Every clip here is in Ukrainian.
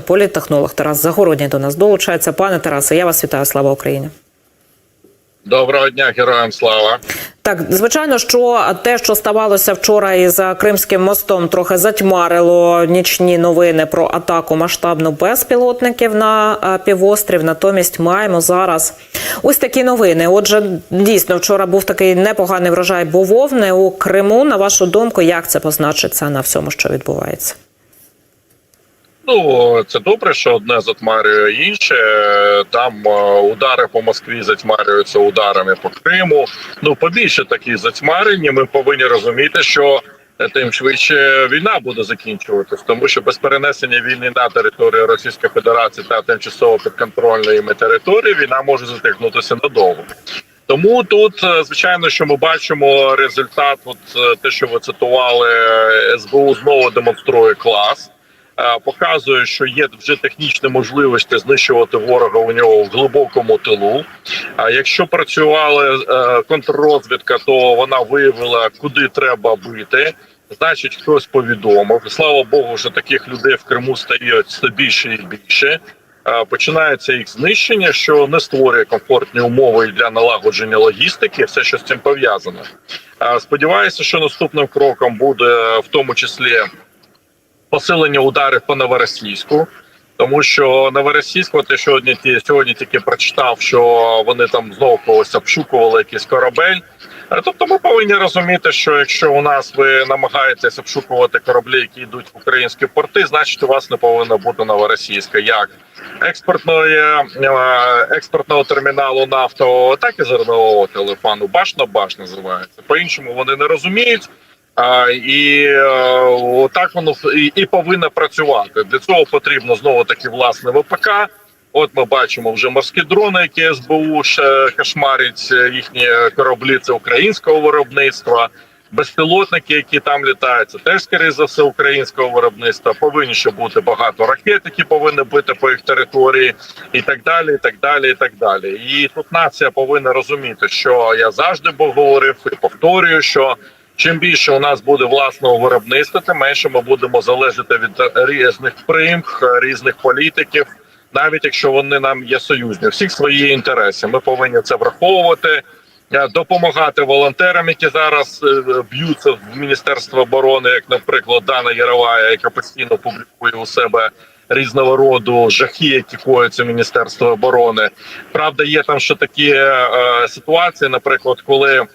Політтехнолог Тарас Загородній до нас долучається. Пане Тарасе, я вас вітаю. Слава Україні. Доброго дня, героям слава. Так, звичайно, що те, що ставалося вчора із Кримським мостом, трохи затьмарило нічні новини про атаку масштабну безпілотників на е, півострів. Натомість маємо зараз ось такі новини. Отже, дійсно, вчора був такий непоганий врожай бововни у Криму. На вашу думку, як це позначиться на всьому, що відбувається? Ну це добре, що одне затьмарює інше. Там е, удари по Москві затьмарюються ударами по Криму. Ну побільше такі затьмарені. Ми повинні розуміти, що е, тим швидше війна буде закінчуватись, тому що без перенесення війни на територію Російської Федерації та тимчасово підконтрольної території війна може затягнутися надовго. Тому тут е, звичайно, що ми бачимо результат. От те, що ви цитували, СБУ знову демонструє клас. Е, Показує, що є вже технічні можливості знищувати ворога у нього в глибокому тилу. А якщо працювала е, контррозвідка, то вона виявила, куди треба бити. Значить, хтось повідомив. Слава Богу, що таких людей в Криму стає все більше і більше. Е, Починається їх знищення, що не створює комфортні умови для налагодження логістики, все, що з цим пов'язано. Сподіваюся, що наступним кроком буде в тому числі посилення ударів по новоросійську. Тому що Новоросійськ, от сьогодні ті сьогодні тільки прочитав, що вони там знову когось обшукували якийсь корабель. Е, Тобто, ми повинні розуміти, що якщо у нас ви намагаєтесь обшукувати кораблі, які йдуть в українські порти, значить у вас не повинно бути новоросійська як експортної е, експортного терміналу нафтового, так і зернового телефону. Башна баш називається. По іншому вони не розуміють. А, і е, отак воно і, і повинно працювати. Для цього потрібно знову таки власне ВПК. От ми бачимо вже морські дрони, які СБУ ще кошмарять е, їхні кораблі. Це українського виробництва, безпілотники, які там літають, це теж скоріше за все українського виробництва. Повинні ще бути багато ракет, які повинні бити по їх території, і так далі. І так далі, і так далі. І тут нація повинна розуміти, що я завжди говорив і повторюю, що. Чим більше у нас буде власного виробництва, тим менше ми будемо залежати від різних примх, різних політиків, навіть якщо вони нам є союзні. Всіх свої інтереси. Ми повинні це враховувати, е, допомагати волонтерам, які зараз е, б'ються в Міністерство оборони, як, наприклад, Дана Яровая, яка постійно публікує у себе. Різного роду жахи, які кояться в Міністерство оборони. Правда, є там ще такі е, ситуації, наприклад, коли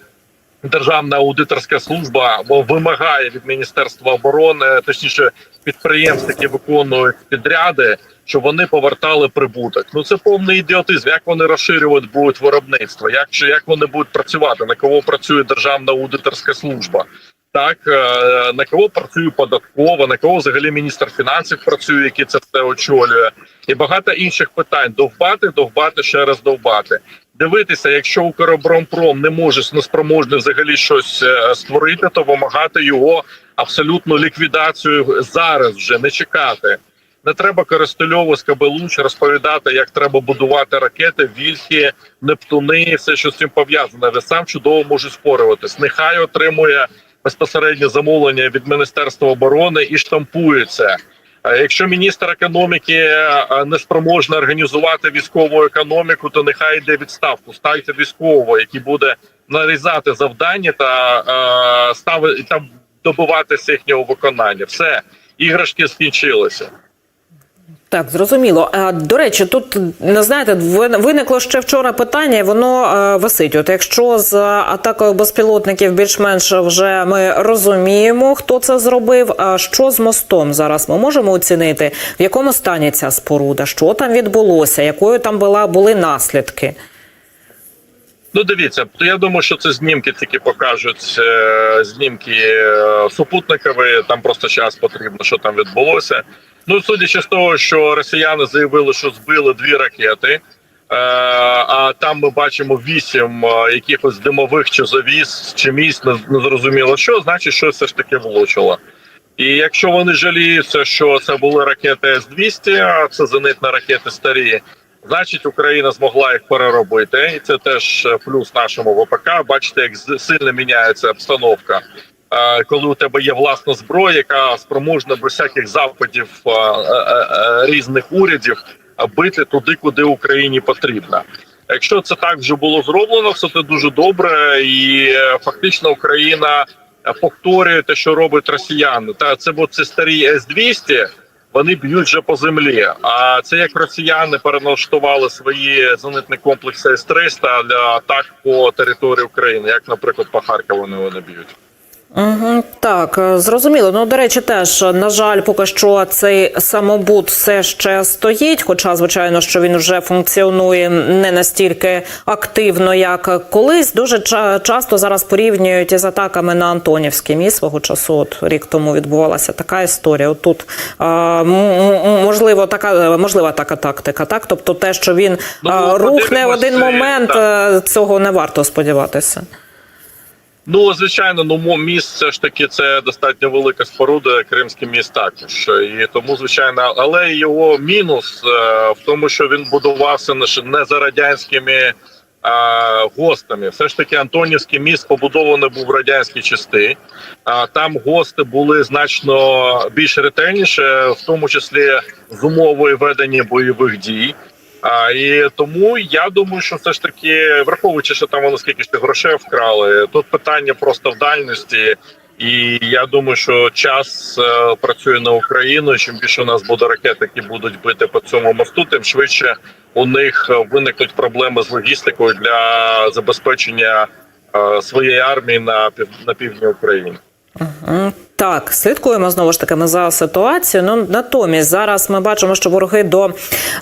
Державна аудиторська служба вимагає від міністерства оборони, точніше підприємств, які виконують підряди, щоб вони повертали прибуток. Ну це повний ідіотизм. Як вони розширювати будуть виробництво? Як як вони будуть працювати? На кого працює державна аудиторська служба? Так е, на кого працює податкова, на кого взагалі міністр фінансів працює, який це все очолює, і багато інших питань: довбати, довбати, ще раз довбати. Дивитися, якщо Укроборонпром не може неспроможний взагалі щось е, створити, то вимагати його абсолютну ліквідацію зараз вже не чекати. Не треба Користельову з Кабелуч розповідати, як треба будувати ракети, вільхи, нептуни, все, що з цим пов'язане. Ви сам чудово може спорюватись. Нехай отримує безпосереднє замовлення від Міністерства оборони і штампується. Якщо міністр економіки е, не спроможний організувати військову економіку, то нехай йде відставку. Ставте військового, який буде нарізати завдання та е, ставити там добиватися їхнього виконання. Все іграшки скінчилися. Так, зрозуміло. А, До речі, тут не знаєте, виникло ще вчора питання, і воно е, висить. От якщо з атакою безпілотників більш-менш вже ми розуміємо, хто це зробив. А що з мостом зараз ми можемо оцінити, в якому стані ця споруда, що там відбулося, якою там була були наслідки? Ну, дивіться, я думаю, що це знімки тільки покажуть е, знімки е, супутникові. Там просто час потрібно, що там відбулося. Ну, судячи з того, що росіяни заявили, що збили дві ракети. е, А там ми бачимо вісім е, якихось димових чи завіс чи місць, не зрозуміло що, значить, що все ж таки влучило. І якщо вони жаліються, що це були ракети С-200, а це зенитні ракети старі, значить Україна змогла їх переробити. І це теж плюс нашому ВПК. Бачите, як сильно міняється обстановка. Коли у тебе є власна зброя, яка спроможна без всяких запитів е, е, е, різних урядів бити туди, куди Україні потрібно. Якщо це так вже було зроблено, все це дуже добре, і фактично Україна повторює те, що робить росіяни. Та це бо це старі С 200 вони б'ють вже по землі. А це як росіяни переналаштували свої зенитні комплекси С 300 для атак по території України, як, наприклад, по Харкову вони б'ють. Угу, так, е, зрозуміло. Ну, до речі, теж, на жаль, поки що цей самобут все ще стоїть, хоча, звичайно, що він вже функціонує не настільки активно, як колись. Дуже ча- часто зараз порівнюють із атаками на Антонівський міст свого часу. От рік тому відбувалася така історія. От тут а, можливо така можлива така тактика, так тобто те, що він Ну, а, рухне в один момент, так. е, цього не варто сподіватися. Ну звичайно, ну все ж таки це достатньо велика споруда. Кримський міст також, і тому звичайно, але його мінус е, в тому, що він будувався не за радянськими е, гостами. Все ж таки, Антонівський міст побудований був в радянські части. А там гости були значно більш ретельніше, в тому числі з умовою ведення бойових дій. А і тому я думаю, що все ж таки, враховуючи, що там вони скільки ще грошей вкрали, тут питання просто в дальності. І я думаю, що час е, працює на Україну. Чим більше у нас буде ракет, які будуть бити по цьому мосту, тим швидше у них виникнуть проблеми з логістикою для забезпечення е, своєї армії на пів на півдні України. Так, слідкуємо знову ж таки ми за ситуацією. Ну натомість зараз ми бачимо, що вороги до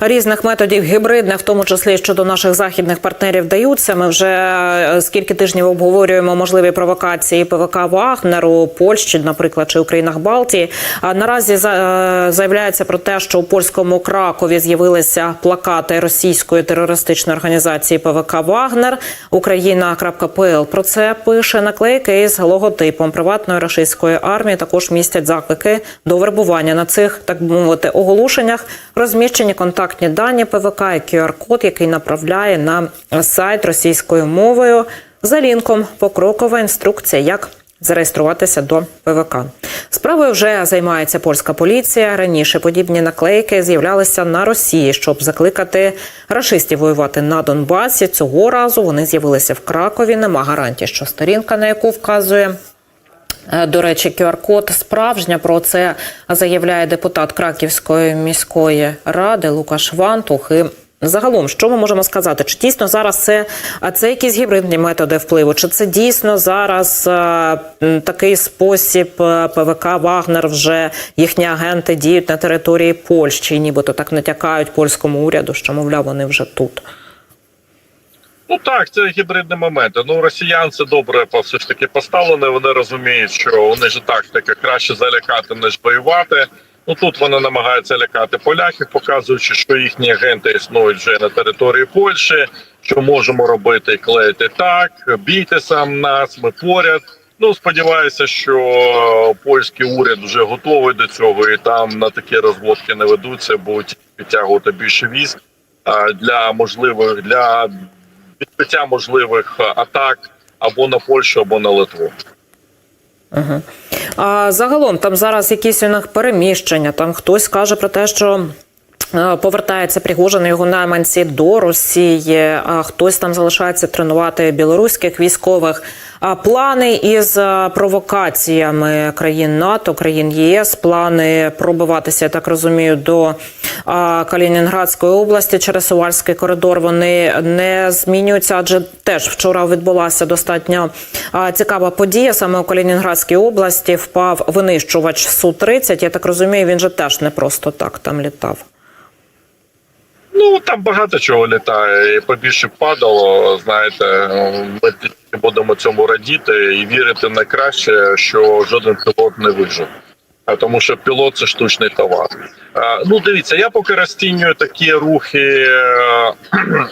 різних методів гібридних, в тому числі щодо наших західних партнерів, даються. Ми вже е, скільки тижнів обговорюємо можливі провокації ПВК Вагнеру, Польщі, наприклад, чи у Балтії. А наразі е, заявляється про те, що у польському Кракові з'явилися плакати російської терористичної організації ПВК Вагнер. Україна.пл про це пише наклейки із логотипом приватної російської армії. Також містять заклики до вербування на цих, так мовити, оголошеннях. Розміщені контактні дані ПВК і QR-код, який направляє на сайт російською мовою за лінком покрокова інструкція, як зареєструватися до ПВК. Справою вже займається польська поліція. Раніше подібні наклейки з'являлися на Росії, щоб закликати рашистів воювати на Донбасі. Цього разу вони з'явилися в Кракові. Нема гарантії, що сторінка, на яку вказує До речі, QR-код справжня про це заявляє депутат Краківської міської ради Лукаш Вантух. І загалом, що ми можемо сказати? Чи дійсно зараз це, а це якісь гібридні методи впливу? Чи це дійсно зараз е, м, такий спосіб е, ПВК Вагнер вже їхні агенти діють на території Польщі, нібито так натякають польському уряду, що мовляв вони вже тут? Ну так, це гібридні моменти. Ну росіян це добре все ж таки поставлено. Вони розуміють, що вони ж тактика краще залякати, ніж воювати. Ну тут вони намагаються лякати поляків, показуючи, що їхні агенти існують вже на території Польщі, що можемо робити клеїти так, бійте сам нас, ми поряд. Ну сподіваюся, що польський уряд вже готовий до цього, і там на такі розводки не ведуться, будуть підтягувати більше військ а, для можливих для відбиття можливих атак або на Польщу, або на Литву. Угу. А загалом там зараз якісь у них переміщення. Там хтось каже про те, що. Е, Повертається Пригожин його найманці до Росії, а хтось там залишається тренувати білоруських військових. А плани із е, провокаціями країн НАТО, країн ЄС, плани пробиватися, я так розумію, до Калінінградської області через Сувальський коридор. Вони не змінюються, адже теж вчора відбулася достатньо цікава подія. Саме у Калінінградській області впав винищувач Су 30 Я так розумію, він же теж не просто так там літав. Ну там багато чого літає, і побільше падало. Знаєте, ми будемо цьому радіти і вірити на краще, що жоден пілот не вижив. А тому, що пілот це штучний товар. А, ну, дивіться, я поки розцінюю такі рухи. е,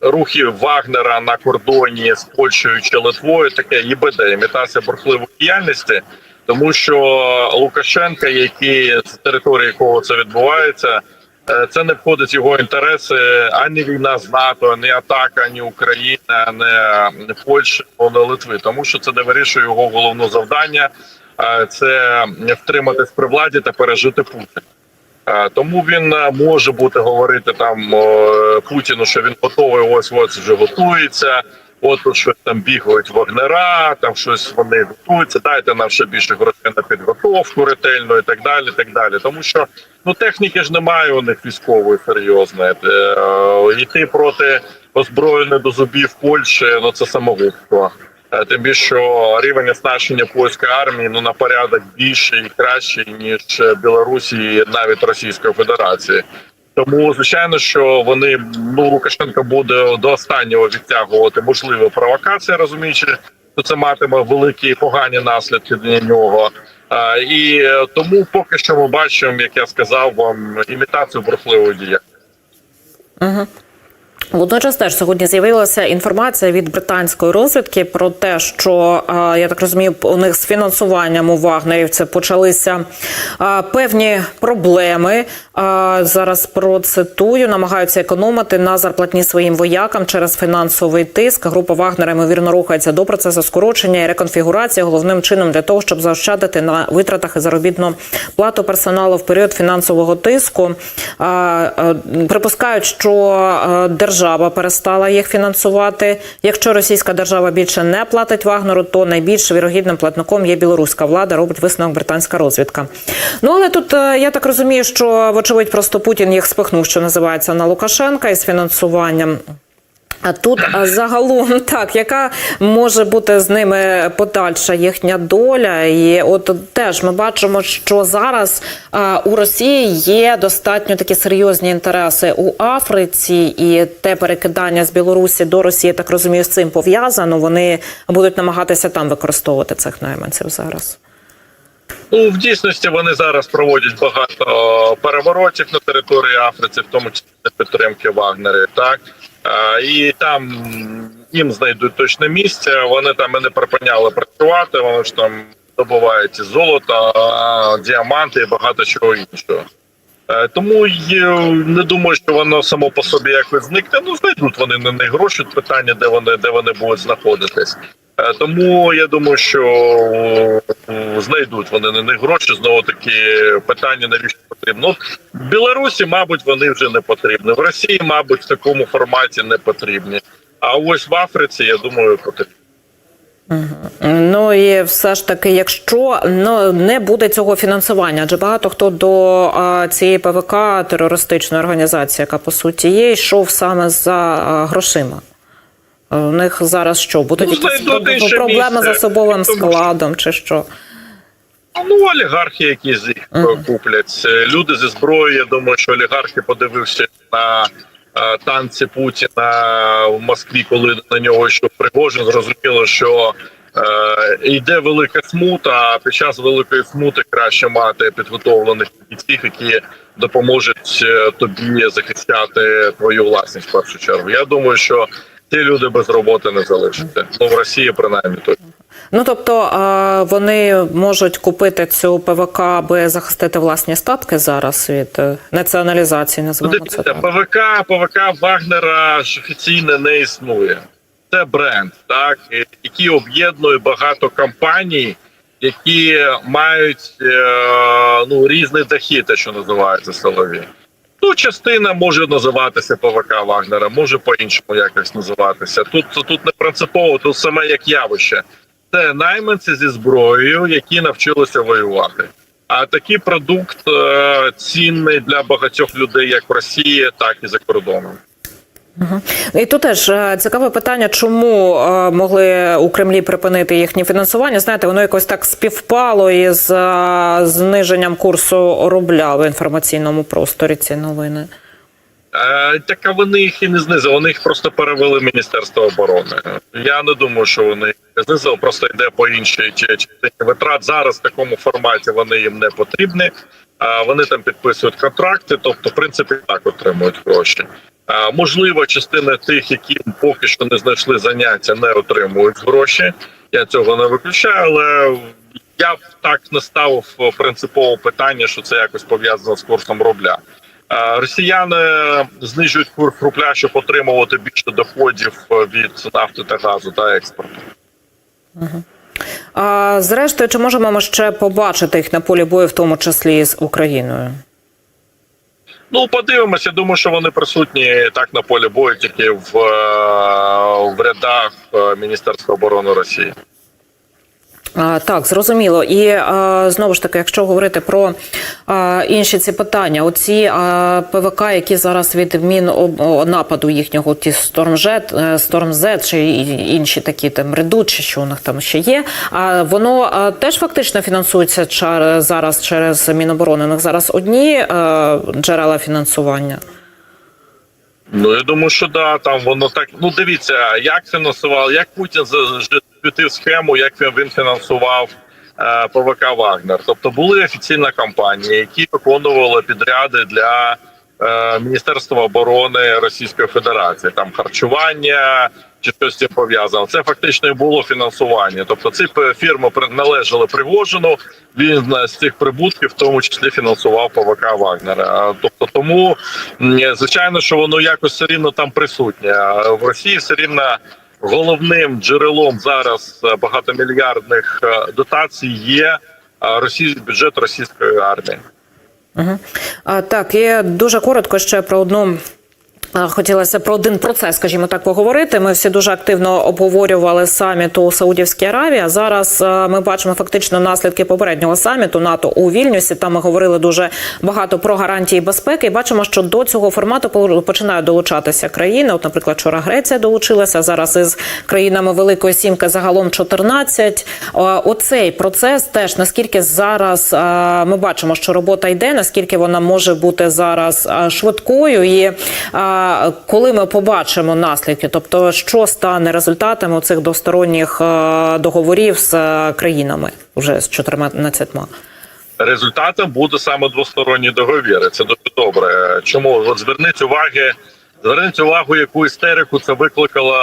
Рухи Вагнера на кордоні з Польщею чи Литвою таке ЄБД, імітація бурхливої діяльності, тому що Лукашенка, який з території якого це відбувається, Це не входить в його інтереси ані війна з НАТО, ні атака, ні Україна, ні Польща, ні Литви, тому що це не вирішує його головне завдання. е, Це втриматись при владі та пережити Путін. Е, Тому він е, може бути говорити там е, Путіну, що він готовий, ось ось вже готується. От тут щось там бігають вагнера, там щось вони готуються. Дайте нам ще більше грошей на підготовку ретельну і так далі. так далі. Тому що ну техніки ж немає у них військової серйозної. Е, Йти проти озброєної до зубів Польщі, ну це самогубство. Е, Тим більше що рівень оснащення польської армії ну на порядок більший і кращий ніж Білорусі, навіть Російської Федерації. Тому звичайно, що вони ну Лукашенко буде до останнього відтягувати можливі провокації, розуміючи, що це матиме великі погані наслідки для нього. А, і е, тому поки що ми бачимо, як я сказав вам, імітацію бурхливої діяльності. Водночас теж сьогодні з'явилася інформація від британської розвідки про те, що я так розумію, у них з фінансуванням у вагнерівців почалися певні проблеми. Зараз процитую, намагаються економити на зарплатні своїм воякам через фінансовий тиск. Група Вагнера ймовірно рухається до процесу скорочення і реконфігурації головним чином для того, щоб заощадити на витратах і заробітну плату персоналу в період фінансового тиску. Припускають, що е, держава перестала їх фінансувати. Якщо російська держава більше не платить Вагнеру, то найбільш вірогідним платником є білоруська влада. Робить висновок британська розвідка. Ну але тут е, я так розумію, що вочевидь просто Путін їх спихнув, що називається на Лукашенка із фінансуванням. А тут загалом так, яка може бути з ними подальша їхня доля? І от теж ми бачимо, що зараз у Росії є достатньо такі серйозні інтереси у Африці, і те перекидання з Білорусі до Росії, так розумію, з цим пов'язано. Вони будуть намагатися там використовувати цих найманців зараз. Ну в дійсності вони зараз проводять багато переворотів на території Африці, в тому числі підтримки Вагнерів. Так і там їм знайдуть точне місце. Вони там і не припиняли працювати. Вони ж там добувають золото, е, діаманти і багато чого іншого. Е, Тому я не думаю, що воно само по собі якось зникне. Ну знайдуть вони на них гроші. Питання, де вони де вони будуть знаходитись. Е, Тому я думаю, що е, знайдуть вони на них гроші. Знову таки питання навіщо потрібно. В Білорусі, мабуть, вони вже не потрібні. В Росії, мабуть, в такому форматі не потрібні. А ось в Африці, я думаю, потрібні. Ну і все ж таки, якщо ну, не буде цього фінансування, адже багато хто до а, цієї ПВК терористичної організації, яка по суті є, йшов саме за а, грошима. У них зараз що будуть Ну, якісь проблеми з особовим складом, чи що? Ну, олігархи, які з їх куплять. Е, Люди зі зброєю. Я думаю, що олігархи подивився на е, танці Путіна в Москві, коли на нього йшов Пригожин, зрозуміло, що е, йде велика смута. А під час великої смути краще мати підготовлених бійців, які допоможуть е, тобі захищати твою власність в першу чергу. Я думаю, що ці люди без роботи не залишаться. Ну в Росії принаймні точно. Ну тобто а, вони можуть купити цю ПВК, аби захистити власні статки зараз від е, націоналізації, Ну, називаємо це так. ПВК, ПВК Вагнера ж офіційно не існує. Це бренд, так який об'єднує багато компаній, які мають е, ну різний дохід, що називається силові. Ну, частина може називатися ПВК Вагнера, може по-іншому якось називатися. Тут тут не принципово, тут саме як явище. Це найманці зі зброєю, які навчилися воювати. А такий продукт е, цінний для багатьох людей, як в Росії, так і за кордоном. І тут теж е, цікаве питання, чому е, могли у Кремлі припинити їхнє фінансування. Знаєте, воно якось так співпало із е, зниженням курсу рубля в інформаційному просторі. Ці новини. Так а вони їх і не знизили, вони їх просто перевели в Міністерство оборони. Я не думаю, що вони їх знизили, просто йде по іншій частині витрат. Зараз в такому форматі вони їм не потрібні. Вони там підписують контракти, тобто, в принципі, так отримують гроші. Можливо, частина тих, які поки що не знайшли заняття, не отримують гроші. Я цього не виключаю, але я б так не ставив принципове питання, що це якось пов'язано з курсом рубля. Е, Росіяни знижують курс рубля, щоб отримувати більше доходів е, від нафти та газу та експорту. А зрештою, чи можемо ми ще побачити їх на полі бою, в тому числі з Україною? Ну, подивимося. Думаю, що вони присутні так на полі бою, тільки в, е, в рядах е, Міністерства оборони Росії. Так, зрозуміло. І знову ж таки, якщо говорити про інші ці питання, оці ПВК, які зараз від мін нападу їхнього, ті Стормжет, Стормзет чи інші такі там редут, чи що у них там ще є. А воно теж фактично фінансується зараз через Міноборони. У них зараз одні джерела фінансування. Ну я думаю, що да, там воно так. Ну дивіться, як фінансував, як Путін засвітив схему, як він, фінансував е, ПВК Вагнер. Тобто були офіційні компанії, які виконували підряди для е, Міністерства оборони Російської Федерації, там харчування чи щось цим пов'язано. Це фактично і було фінансування. Тобто ці фірми належали Пригожину. Він е, з цих прибутків, в тому числі, фінансував ПВК Вагнера. Тобто, тому звичайно, що воно якось все рівно там присутнє. В Росії все рівно головним джерелом зараз е, багатомільярдних е, дотацій є е, російський бюджет російської армії. Угу. А, так, і дуже коротко ще про одну. Хотілося про один процес, скажімо так, поговорити. Ми всі дуже активно обговорювали саміт у Саудівській Аравії. Зараз ми бачимо фактично наслідки попереднього саміту НАТО у Вільнюсі. Там ми говорили дуже багато про гарантії безпеки. І бачимо, що до цього формату по- починають долучатися країни. От, наприклад, вчора Греція долучилася. Зараз із країнами Великої Сімки загалом 14. Оцей процес теж наскільки зараз ми бачимо, що робота йде, наскільки вона може бути зараз швидкою, і коли ми побачимо наслідки, тобто що стане результатами цих двосторонніх договорів з країнами вже з 14? результатом буде саме двосторонні договіри. Це дуже добре. Чому от зверніть уваги, зверніть увагу, яку істерику це викликало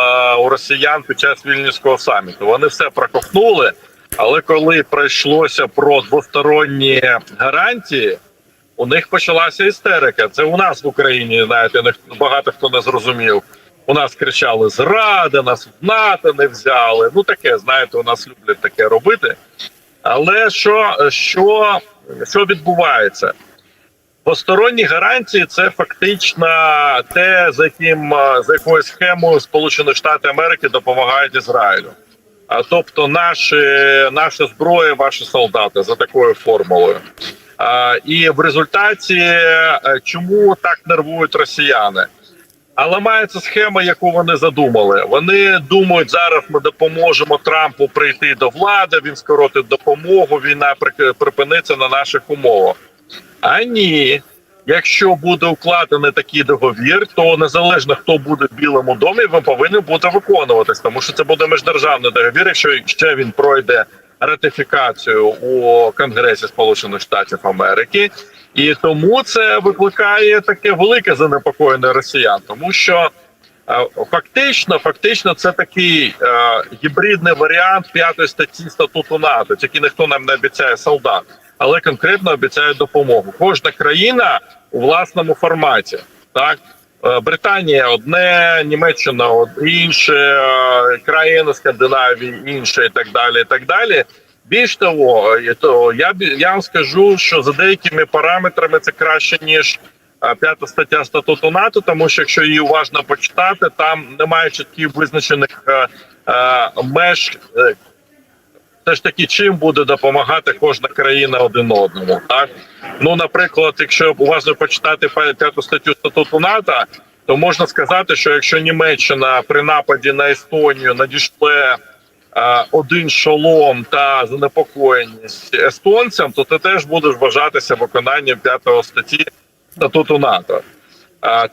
у росіян під час вільнюського саміту. Вони все проковтнули, але коли пройшлося про двосторонні гарантії. У них почалася істерика. Це у нас в Україні, знаєте, багато хто не зрозумів. У нас кричали зрада, нас в НАТО не взяли. Ну таке, знаєте, у нас люблять таке робити. Але що, що, що відбувається? Посторонні гарантії це фактично те, за яким за якою схемою Сполучені Штати Америки допомагають Ізраїлю. А тобто, наші, наша зброя, ваші солдати за такою формулою. І в результаті е, чому так нервують росіяни? А ламається схема, яку вони задумали. Вони думають, зараз ми допоможемо Трампу прийти до влади. Він скоротить допомогу. Війна при- припиниться на наших умовах. А ні, якщо буде укладений такий договір, то незалежно хто буде в Білому домі, він повинен бути виконуватись, тому що це буде міждержавний договір. Якщо ще він пройде ратифікацію у Конгресі Сполучених Штатів Америки, і тому це викликає таке велике занепокоєння росіян, тому що. е, Фактично, фактично, це такий е, гібридний варіант п'ятої статті статуту НАТО. Тільки ніхто нам не обіцяє солдат, але конкретно обіцяє допомогу. Кожна країна у власному форматі. Так, Британія одне, Німеччина інше, е, країни Скандинавії інше, і так далі. І так далі. Більш того, е, я я вам скажу, що за деякими параметрами це краще ніж е, п'ята стаття статуту НАТО, тому що якщо її уважно почитати, там немає чітких визначених е, е, меж. Все ж таки, чим буде допомагати кожна країна один одному, так ну наприклад, якщо уважно почитати п'я- п'яту статтю статуту НАТО, то можна сказати, що якщо Німеччина при нападі на Естонію надішле е, один шолом та занепокоєність естонцям, то це теж буде вважатися виконанням п'ятої статті статуту НАТО.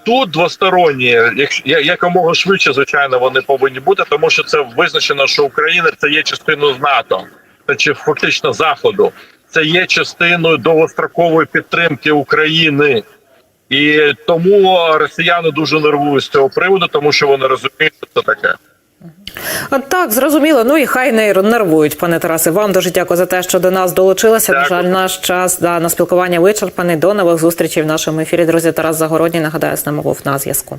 Тут двосторонні, якщо якомога швидше, звичайно, вони повинні бути, тому що це визначено, що Україна це є частиною з НАТО, чи фактично заходу, це є частиною довгострокової підтримки України. І тому росіяни дуже нервують з цього приводу, тому що вони розуміють, що це таке. А, Так, зрозуміло. Ну і хай не нервують, пане Тарасе. Вам дуже дякую за те, що до нас долучилися. На жаль, наш час да, на спілкування вичерпаний. До нових зустрічей в нашому ефірі. Друзі, Тарас Загородній нагадаю, з нами був на зв'язку.